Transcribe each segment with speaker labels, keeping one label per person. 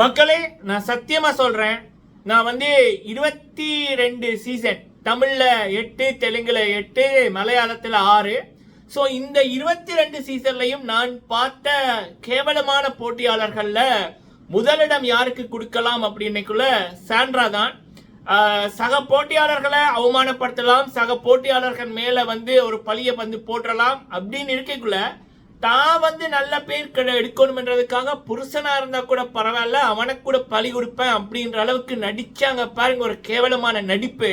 Speaker 1: மக்களே நான் சத்தியமா சொல்றேன். நான் வந்து இருபத்தி ரெண்டு சீசன் தமிழ்ல எட்டு தெலுங்குல எட்டு மலையாளத்துல ஆறு. ஸோ இந்த இருபத்தி ரெண்டு சீசன்லையும் நான் பார்த்த கேவலமான போட்டியாளர்களில் முதலிடம் யாருக்கு கொடுக்கலாம் அப்படின்னைக்குள்ள சாண்ட்ரா தான். சக போட்டியாளர்களை அவமானப்படுத்தலாம் சக போட்டியாளர்கள் மேலே வந்து ஒரு பழியை வந்து போற்றலாம் அப்படின்னு இருக்கக்குள்ள தான் வந்து நல்ல பேர் எடுக்கணும்ன்றதுக்காக புருஷனா இருந்தா கூட பரவாயில்ல அவனுக்கு கூட பழி கொடுப்பேன் அப்படின்ற அளவுக்கு நடிச்சாங்க பாருங்க ஒரு கேவலமான நடிப்பு.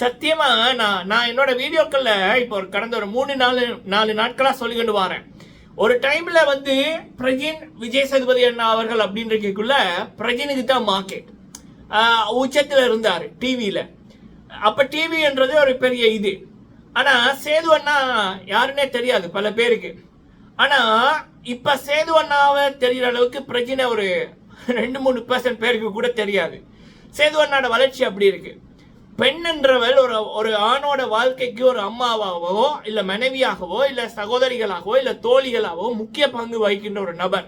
Speaker 1: சத்தியமா நான் நான் என்னோட வீடியோக்கள்ல இப்போ ஒரு கடந்த ஒரு மூணு நாலு நாலு நாட்களா சொல்லிக்கொண்டு வரேன். ஒரு டைம்ல வந்து பிரஜின் விஜய் சதுபதி அண்ணா அவர்கள் அப்படின்றக்குள்ள பிரஜினுக்கு தான் மார்க்கெட். உச்சத்தில் இருந்தார் டிவியில் அப்போ டிவின்றது ஒரு பெரிய இது. ஆனால் சேது அண்ணா யாருன்னே தெரியாது பல பேருக்கு. ஆனா இப்ப சேது அண்ணாவை தெரியற அளவுக்கு பிரச்சனை ஒரு ரெண்டு மூணு பர்சன்ட் பேருக்கு கூட தெரியாது. சேது அண்ணாட வளர்ச்சி அப்படி இருக்கு. பெண் என்றவள் ஒரு ஒரு ஆணோட வாழ்க்கைக்கு ஒரு அம்மாவாகவோ இல்லை மனைவியாகவோ இல்லை சகோதரிகளாகவோ இல்லை தோழிகளாகவோ முக்கிய பங்கு வகிக்கின்ற ஒரு நபர்.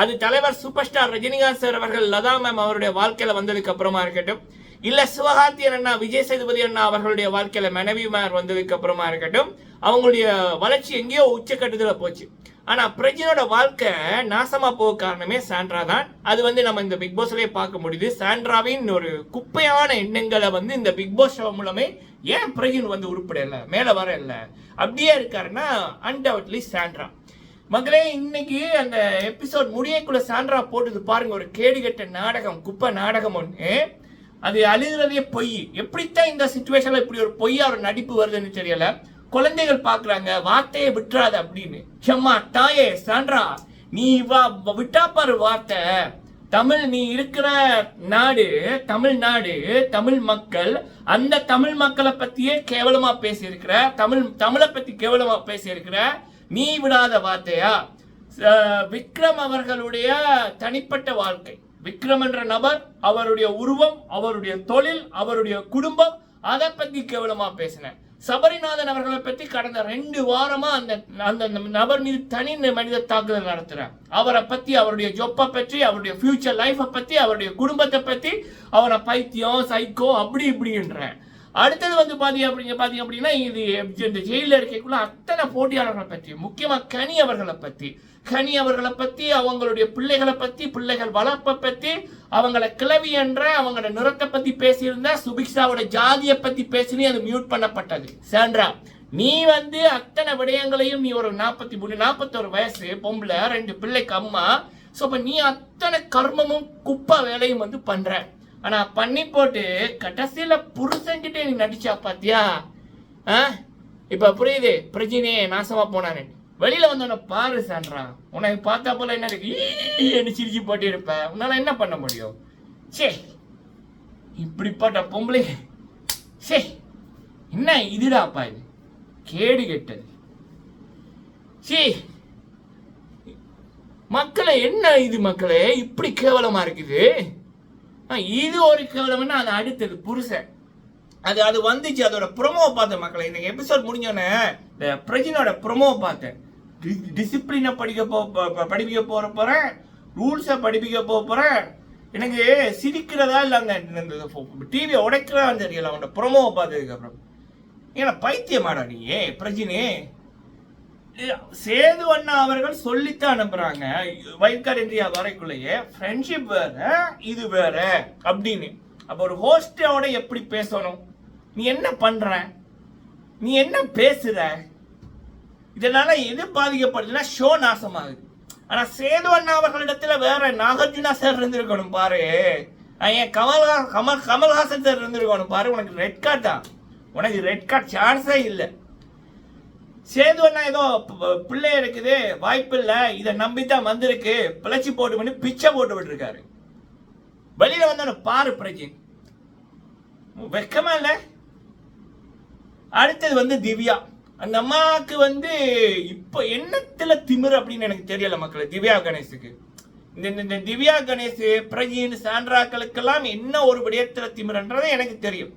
Speaker 1: அது தலைவர் சூப்பர் ஸ்டார் ரஜினிகாந்த் சார் அவர்கள் லதா மேம் அவருடைய வாழ்க்கையில் வந்ததுக்கு அப்புறமா இருக்கட்டும். இல்ல சிவகார்த்தியன் அண்ணா விஜய் சேதுபதி அண்ணா அவர்களுடைய வாழ்க்கையில மனைவிமார் வந்ததுக்கு அப்புறமா இருக்கட்டும் அவங்களுடைய வளர்ச்சி எங்கேயோ உச்சக்கட்டத்துல போச்சு. ஆனா பிரஜினோட வாழ்க்கை நாசமா போக காரணமே சாண்ட்ரா தான். அது வந்து நம்ம இந்த பிக் பாஸ்லயே பார்க்க முடியுது. சாண்ட்ராவின் ஒரு குப்பையான எண்ணங்களை வந்து இந்த பிக் பாஸ் ஷோ மூலமே ஏன் பிரஜின் வந்து உருப்படல மேல வர இல்ல. அப்படியே இருக்காருன்னா அன்டவுட்லி சாண்ட்ரா. மகளே இன்னைக்கு அந்த எபிசோட் முடியக்குள்ள சாண்ட்ரா போட்டது பாருங்க ஒரு கேடுகெட்ட நாடகம் குப்பை நாடகம் ஒன்று அது அழுகிறதே பொய். எப்படித்தான் இந்த சுச்சுவேஷன்ல இப்படி ஒரு பொய்யா ஒரு நடிப்பு வருதுன்னு தெரியல. குழந்தைகள் பாக்குறாங்க வார்த்தையை விட்டுறாத அப்படின்னு. செம்மா தாயே சான்றா நீ வா விட்டா பாரு வார்த்தை. தமிழ் நீ இருக்கிற நாடு தமிழ்நாடு தமிழ் மக்கள் அந்த தமிழ் மக்களை பத்தியே கேவலமா பேசியிருக்கிற தமிழ் தமிழை பத்தி கேவலமா பேசியிருக்கிற நீ விடாத வார்த்தையா? விக்ரம் அவர்களுடைய தனிப்பட்ட வாழ்க்கை. விக்ரம் என்ற நபர் அவருடைய உருவம் அவருடைய தொழில் அவருடைய குடும்பம் அதை பற்றி கேவலமா பேசினேன். சபரிநாதன் அவர்களை பற்றி கடந்த ரெண்டு வாரமா அந்த அந்த நபர் மீது தனி மனித தாக்குதல் நடத்துறேன் அவரை பற்றி அவருடைய ஜொப்பை பற்றி அவருடைய ஃபியூச்சர் லைஃப்பை பற்றி அவருடைய குடும்பத்தை பற்றி அவரை பைத்தியம் சைக்கோ அப்படி இப்படின்றேன். அடுத்தது வந்து பாத்தீங்க அப்படிங்க பாத்தீங்க அப்படின்னா இது இந்த ஜெயில இருக்கக்குள்ள அத்தனை போட்டியாளர்களை பற்றி முக்கியமாக கனி அவர்களை பற்றி கனி அவர்களை பற்றி அவங்களுடைய பிள்ளைகளை பற்றி பிள்ளைகள் வளர்ப்பை பற்றி அவங்கள கிளவி என்ற அவங்களோட நிறத்தை பற்றி பேசியிருந்தா சுபிக்ஷாவோட ஜாதியை பற்றி பேசினே அது மியூட் பண்ணப்பட்டது. சாண்ட்ரா நீ வந்து அத்தனை விடயங்களையும் நீ ஒரு நாற்பத்தி மூணு நாற்பத்தொரு வயசு பொம்பளை ரெண்டு பிள்ளைக்கு அம்மா ஸோ அப்போ நீ அத்தனை கர்மமும் குப்பை வேலையும் வந்து பண்ணுற ஆனா பண்ணி போட்டு கடைசியில புருஷன்கிட்ட நீ நடிச்சா பாத்தியா? ஆ? இப்ப புரியுது. பிரஜினே நாசமா போனானே. வெளியில வந்தோட பாரு சான்றான் உனக்கு பார்த்தா போல என்ன இருக்கு? சிரிச்சு போட்டு இருப்ப உன்னால என்ன பண்ண முடியும்? சே இப்படிப்பட்ட பொம்பளை சே என்ன இதுடாப்பா இது? கேடு கெட்டது. சீ மக்களை என்ன இது மக்களே? இப்படி கேவலமா இருக்குது. இது ஒரு கேவலம்னா அது அடுத்தது புருஷன். அது அது வந்துச்சு அதோட ப்ரொமோ பார்த்தேன் மக்களை. இந்த எபிசோட் முடிஞ்சோடனே இந்த பிரஜினோட ப்ரொமோ பார்த்தேன். டிசிப்ளினை படிக்க போ படிப்பிக்க போகிற போகிறேன் ரூல்ஸை படிப்பிக்க போக போகிறேன் எனக்கு சிரிக்கிறதா இல்லை அந்த டிவியை உடைக்கிறதான்னு தெரியல அவனோட ப்ரொமோவை பார்த்ததுக்கப்புறம். ஏன்னா பைத்தியமாடா நீ பிரஜினே. சேது அண்ணா அவர்கள் சொல்லித்தான் அனுப்புறாங்க. Wild India வரைக்குள்ளேயே. ஃப்ரெண்ட்ஷிப் வேற இது வேற அப்படின்னு. அப்ப ஒரு ஹோஸ்டோட எப்படி பேசணும்? நீ என்ன பண்ற? நீ என்ன பேசுற? இதனால எது பாதிக்கப்படுதுன்னா ஷோ நாசமாகுது. ஆனா சேது அண்ணா அவர்களிடத்துல வேற நாகார்ஜுனா சார் இருந்திருக்கணும் பாரு. ஏன் கமல்ஹா கமல் கமல்ஹாசன் சார் இருந்திருக்கணும் பாரு. உனக்கு ரெட் கார்ட் தான். உனக்கு ரெட் கார்ட் சான்ஸே இல்லை. சேது ஏதோ பிள்ளை இருக்குது வாய்ப்பு இல்லை இதை நம்பி தான் வந்திருக்கு பிழைச்சி போட்டு பண்ணி பிச்சை போட்டு விட்டுருக்காரு. வெளியில வந்தோன்னு பாரு பிரஜின் வெக்கமா இல்லை? அடுத்தது வந்து திவ்யா. அந்த அம்மாவுக்கு வந்து இப்போ என்னத்தில் திமிரு அப்படின்னு எனக்கு தெரியல மக்களை திவ்யா கணேஷுக்கு. இந்த இந்த- திவ்யா கணேஷ் பிரஜின் சாண்ட்ராக்களுக்கெல்லாம் என்ன ஒரு விடயத்தில் திமிருன்றது எனக்கு தெரியும்.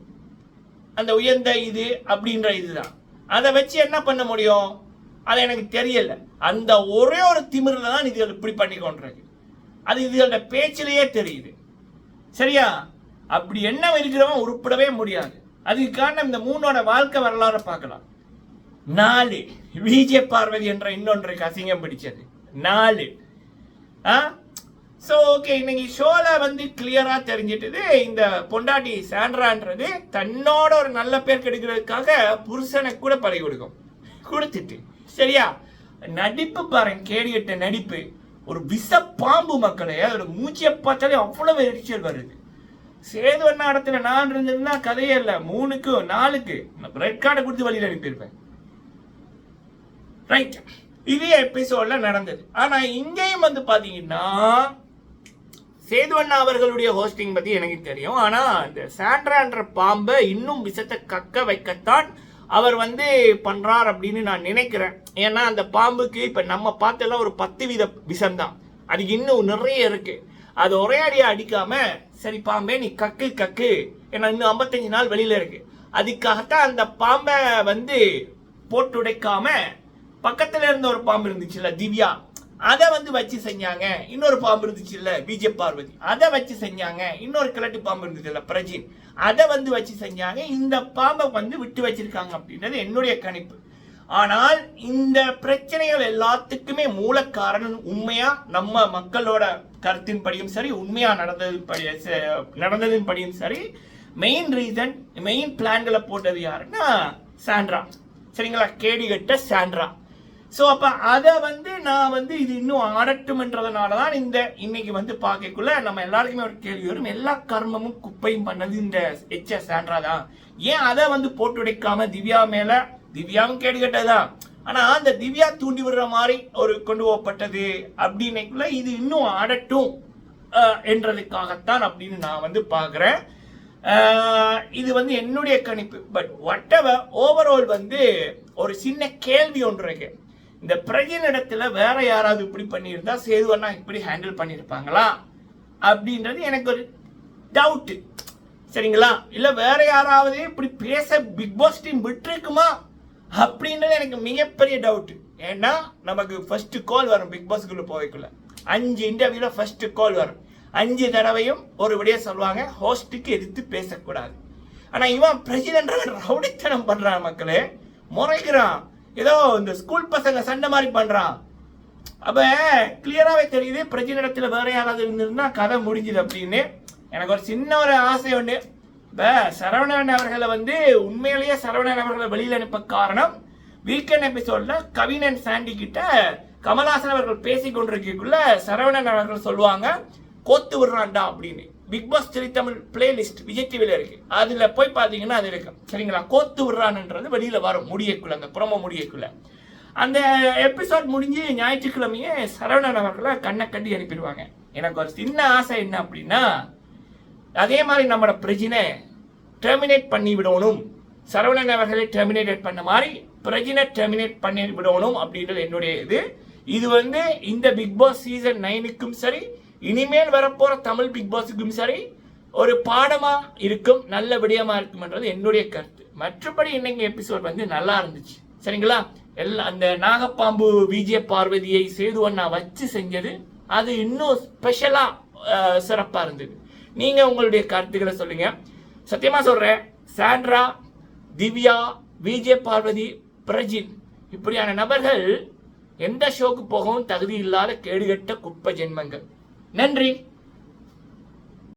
Speaker 1: அந்த உயர்ந்த இது அப்படின்ற இதுதான். அதை வச்சு என்ன பண்ண முடியும்? அது எனக்கு தெரியல. அந்த ஒரே ஒரு திமிரில் தான் இது இப்படி பண்ணி கொண்டிருக்கு. அது இதோட பேச்சிலேயே தெரியுது. சரியா? அப்படி என்ன இருக்கிறவன் உருப்பிடவே முடியாது. அதுக்கு காரணம் இந்த மூணோட வாழ்க்கை வரலாறு பார்க்கலாம். நாலு. விஜய பார்வதி என்ற இன்னொன்றுக்கு அசிங்கம் பிடிச்சது. நாலு. ஆ? ஸோ ஓகே இன்னைக்கு ஷோவில் வந்து கிளியராக தெரிஞ்சிட்டது இந்த பொண்டாட்டி சாண்ட்ரான்றது தன்னோட ஒரு நல்ல பேர் கெடுக்கிறதுக்காக புருஷனை கூட பழகி கொடுக்கும். கொடுத்துட்டு சரியா? நடிப்பு பாருங்க கேடிகட்ட நடிப்பு. ஒரு விச பாம்பு மக்களை அதோட மூச்சியை பார்த்தாலே அவ்வளவு எரிச்சல் வருது. சேது அண்ணா இடத்துல நான் இருந்ததுன்னா கதையே இல்லை. மூணுக்கு நாலுக்கு. ரெட் கார்டை கொடுத்து வழியில் அனுப்பியிருப்பேன். ரைட் இதே எபிசோடில் நடந்தது. ஆனால் இங்கேயும் வந்து பார்த்தீங்கன்னா சேதுவண்ணா அவர்களுடைய ஹோஸ்டிங் பத்தி எனக்கு தெரியும். ஆனா இந்த சாண்ட்ரான்ற பாம்பை இன்னும் விஷத்தை கக்க வைக்கத்தான் அவர் வந்து பண்றார் அப்படின்னு நான் நினைக்கிறேன். ஏன்னா அந்த பாம்புக்கு இப்ப நம்ம பார்த்தெல்லாம் ஒரு பத்து வித விஷம் தான் அது இன்னும் நிறைய இருக்கு. அது ஒரே அடியா அடிக்காம சரி பாம்பே நீ கக்கு கக்கு. ஏன்னா இன்னும் ஐம்பத்தஞ்சு நாள் வெளியில இருக்கு. அதுக்காகத்தான் அந்த பாம்பை வந்து போட்டுடைக்காம பக்கத்தில் பக்கத்துல இருந்த ஒரு பாம்பு இருந்துச்சுல்ல திவ்யா. அதை வந்து வச்சு செஞ்சாங்க. இன்னொரு பாம்பு இருந்துச்சு இல்லை பிஜே பார்வதி. அதை வச்சு செஞ்சாங்க. இன்னொரு கிழட்டு பாம்பு இருந்துச்சுல்ல பிரஜின். அதை வந்து வச்சு செஞ்சாங்க. இந்த பாம்பை வந்து விட்டு வச்சிருக்காங்க அப்படின்றது என்னுடைய கணிப்பு. ஆனால் இந்த பிரச்சனைகள் எல்லாத்துக்குமே மூல காரணம் உண்மையா? நம்ம மக்களோட கருத்தின்படியும் சரி உண்மையா நடந்தது நடந்ததின் படியும் சரி மெயின் ரீசன் மெயின் பிளான்களை போட்டது யாருன்னா சாண்ட்ரா. சரிங்களா? கேடி கட்ட சாண்ட்ரா. ஸோ அப்போ அதை வந்து நான் வந்து இது இன்னும் ஆடட்டும்ன்றதுனால தான் இந்த இன்னைக்கு வந்து பார்க்கக்குள்ள நம்ம எல்லாருக்குமே ஒரு கேள்வி வரும். எல்லா கர்மமும் குப்பையும் பண்ணது இந்த எச்ச சாண்ட்ரா தான். ஏன் அதை வந்து போட்டு உடைக்காம திவ்யா மேல? திவ்யாவும் கேடு கேட்டதுதான் ஆனா அந்த திவ்யா தூண்டி விடுற மாதிரி ஒரு கொண்டு போகப்பட்டது அப்படின்னைக்குள்ள இது இன்னும் ஆடட்டும் என்றதுக்காகத்தான் அப்படின்னு நான் வந்து பார்க்குறேன். இது வந்து என்னுடைய கணிப்பு. பட் வாட் ஓவரால் வந்து ஒரு சின்ன கேள்வி ஒன்று இருக்கு. இந்த பிரஜின் இடத்துல வேற யாராவது இப்படி பண்ணியிருந்தா சேதுவண்ணா இப்படி ஹேண்டில் பண்ணியிருப்பாங்களா? அப்படின்றது எனக்கு ஒரு டவுட்டு சரிங்களா? இல்லை வேற யாராவது இப்படி பேச பிக் பாஸ் டீம் விட்டுருக்குமா? அப்படின்றது எனக்கு மிகப்பெரிய டவுட்டு ஏன்னா நமக்கு ஃபர்ஸ்ட் கால் வரும் பிக் பாஸ்க்குள்ள போய்க்குள்ள அஞ்சு இன்டர்வியூல ஃபர்ஸ்ட் கால் வரும். அஞ்சு தடவையும் ஒரு விடைய சொல்லுவாங்க ஹோஸ்ட்டுக்கு எதிர்த்து பேசக்கூடாது. ஆனால் இவன் பிரசிடென்ட் ரவுடித்தனம் பண்ணுறான் மக்களே. முறைக்கிறான். ஏதோ இந்த ஸ்கூல் பசங்க சண்டை மாதிரி பண்ணுறான் அப்போ கிளியராகவே தெரியுது பிரஜினிடத்துல வேற யாராவது இருந்திருந்தா கதை முடிஞ்சுது அப்படின்னு. எனக்கு ஒரு சின்ன ஒரு ஆசை உண்டு. இப்போ சரவணன் அவர்களை வந்து உண்மையிலேயே சரவணன் அவர்களை வெளியில் அனுப்ப காரணம் வீக்கெண்ட் எபிசோடில் கவினன் சாண்டி கிட்ட கமல்ஹாசன் அவர்கள் பேசி கொண்டிருக்கக்குள்ள சரவணன் அவர்கள் சொல்லுவாங்க கோத்து விடுறான்டா அப்படின்னு. பிக் பாஸ் திரைத்தமிழ் பிளேலிஸ்ட் விஜய் டிவியில் இருக்கு. அதில் போய் பார்த்தீங்கன்னா அது இருக்கு. சரிங்களா? கோத்து விடுறான்ன்றது வெளியில் வரும். முடியக்குள்ள அந்த புறம முடியக்குள்ள. அந்த எபிசோட் முடிஞ்சு ஞாயிற்றுக்கிழமையே சரவணன் அவர்களை கண்ணை கட்டி அனுப்பிடுவாங்க. எனக்கு ஒரு சின்ன ஆசை என்ன அப்படின்னா அதே மாதிரி நம்மளோட பிரஜினை டெர்மினேட் பண்ணி விடணும். சரவணன் அவர்களை டெர்மினேட் பண்ண மாதிரி பிரஜினை டெர்மினேட் பண்ணி விடணும் அப்படின்றது என்னுடைய இது. இது வந்து இந்த பிக் பாஸ் சீசன் நைனுக்கும் சரி இனிமேல் வரப்போற தமிழ் பிக் பாஸுக்கும் சரி ஒரு பாடமா இருக்கும் நல்ல விடயமா இருக்கும்ன்றது என்னுடைய கருத்து. மற்றபடி இன்னைக்கு எபிசோட் வந்து நல்லா இருந்துச்சு. சரிங்களா? எல்லாம் அந்த நாகப்பாம்பு விஜய பார்வதியை சேது அண்ணா வச்சு செஞ்சது அது இன்னும் ஸ்பெஷலா சிறப்பா இருந்தது. நீங்க உங்களுடைய கருத்துக்களை சொல்லுங்க. சத்தியமா சொல்றேன் சாண்ட்ரா திவ்யா விஜய பார்வதி பிரஜின் இப்படியான நபர்கள் எந்த ஷோக்கு போகவும் தகுதி இல்லாத கேடுகட்ட குப்பை ஜென்மங்கள். நன்றி.